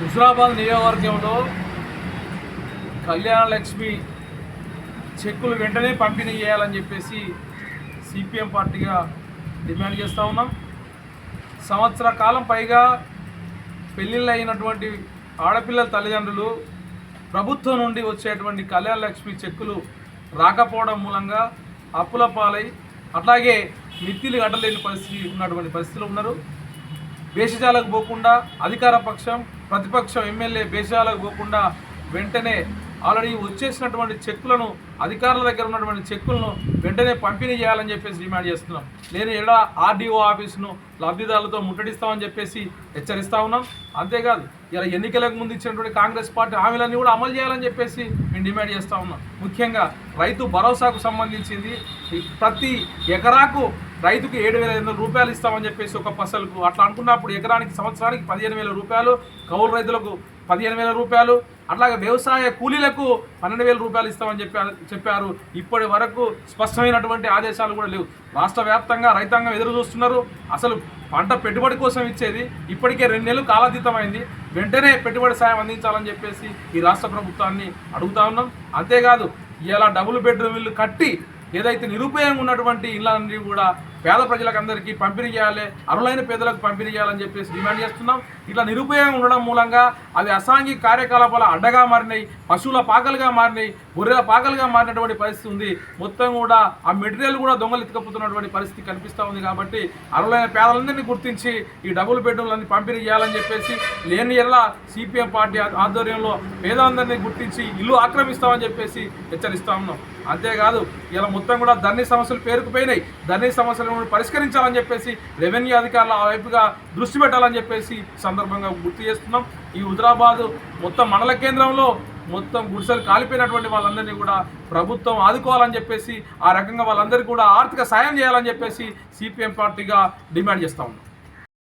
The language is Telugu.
హుజరాబాద్ నియోజకవర్గంలో కళ్యాణ లక్ష్మి చెక్కులు వెంటనే పంపిణీ చేయాలని చెప్పేసి సిపిఎం పార్టీగా డిమాండ్ చేస్తూ ఉన్నాం. సంవత్సర కాలం పైగా పెళ్ళిళ్ళు అయినటువంటి ఆడపిల్లల తల్లిదండ్రులు ప్రభుత్వం నుండి వచ్చేటువంటి కళ్యాణ లక్ష్మి చెక్కులు రాకపోవడం మూలంగా అప్పుల పాలై అట్లాగే మిత్తిలు గడ్డలేని పరిస్థితి ఉన్నటువంటి పరిస్థితులు ఉన్నారు. భేషజాలకు పోకుండా అధికార పక్షం ప్రతిపక్షం ఎమ్మెల్యే భేషజాలకు పోకుండా వెంటనే ఆల్రెడీ వచ్చేసినటువంటి చెక్కులను అధికారుల దగ్గర ఉన్నటువంటి చెక్కులను వెంటనే పంపిణీ చేయాలని చెప్పేసి డిమాండ్ చేస్తున్నాం. నేను ఎడ ఆర్డీఓ ఆఫీసును లబ్ధిదారులతో ముట్టడిస్తామని చెప్పేసి హెచ్చరిస్తా ఉన్నాం. అంతేకాదు ఇలా ఎన్నికలకు ముందు ఇచ్చినటువంటి కాంగ్రెస్ పార్టీ హామీలన్నీ కూడా అమలు చేయాలని చెప్పేసి మేము డిమాండ్ చేస్తా ఉన్నాం. ముఖ్యంగా రైతు భరోసాకు సంబంధించింది. ప్రతి ఎకరాకు రైతుకు ఏడు వేల ఐదు వందల రూపాయలు ఇస్తామని చెప్పేసి ఒక పసలకు అట్లా అనుకున్నప్పుడు ఎకరానికి సంవత్సరానికి పదిహేను వేల రూపాయలు కౌలు రైతులకు పదిహేను వేల రూపాయలు అట్లాగే వ్యవసాయ కూలీలకు పన్నెండు వేల రూపాయలు ఇస్తామని చెప్పారు చెప్పారు. ఇప్పటి వరకు స్పష్టమైనటువంటి ఆదేశాలు కూడా లేవు. రాష్ట్ర వ్యాప్తంగా రైతాంగం ఎదురు చూస్తున్నారు. అసలు పంట పెట్టుబడి కోసం ఇచ్చేది ఇప్పటికే రెండు నెలలు కాలాతీతమైంది. వెంటనే పెట్టుబడి సాయం అందించాలని చెప్పేసి ఈ రాష్ట్ర ప్రభుత్వాన్ని అడుగుతా ఉన్నాం. అంతేకాదు ఇలా డబుల్ బెడ్రూమ్ ఇల్లు కట్టి ఏదైతే నిరుపయోగం ఉన్నటువంటి ఇళ్ళన్నీ కూడా పేద ప్రజలకు అందరికీ పంపిణీ చేయాలి అరులైన పేదలకు పంపిణీ చేయాలని చెప్పేసి డిమాండ్ చేస్తున్నాం. ఇట్లా నిరుపయోగం ఉండడం మూలంగా అవి అసాంఘిక కార్యకలాపాల అడ్డగా మారినాయి పశువుల పాకలుగా మారినాయి గొర్రెల పాకలుగా మారినటువంటి పరిస్థితి ఉంది. మొత్తం కూడా ఆ మెటీరియల్ కూడా దొంగలు ఎత్తుకపోతున్నటువంటి పరిస్థితి కనిపిస్తూ ఉంది కాబట్టి అరులైన పేదలందరినీ గుర్తించి ఈ డబుల్ బెడ్రూమ్లన్నీ పంపిణీ చేయాలని చెప్పేసి లేని ఎల్లా సిపిఎం పార్టీ ఆధ్వర్యంలో పేదలందరినీ గుర్తించి ఇల్లు ఆక్రమిస్తామని చెప్పేసి హెచ్చరిస్తా ఉన్నాం. అంతేకాదు ఇలా మొత్తం కూడా ధరణి సమస్యలు పేరుకుపోయినాయి. ధరణి సమస్యలను పరిష్కరించాలని చెప్పేసి రెవెన్యూ అధికారుల ఆ వైపుగా దృష్టి పెట్టాలని చెప్పేసి సందర్భంగా గుర్తు చేస్తున్నాం. ఈ హుజరాబాద్ మొత్తం మండల కేంద్రంలో మొత్తం గుడిసెలు కాలిపోయినటువంటి వాళ్ళందరినీ కూడా ప్రభుత్వం ఆదుకోవాలని చెప్పేసి ఆ రకంగా వాళ్ళందరికీ కూడా ఆర్థిక సాయం చేయాలని చెప్పేసి సిపిఎం పార్టీగా డిమాండ్ చేస్తూ ఉన్నాం.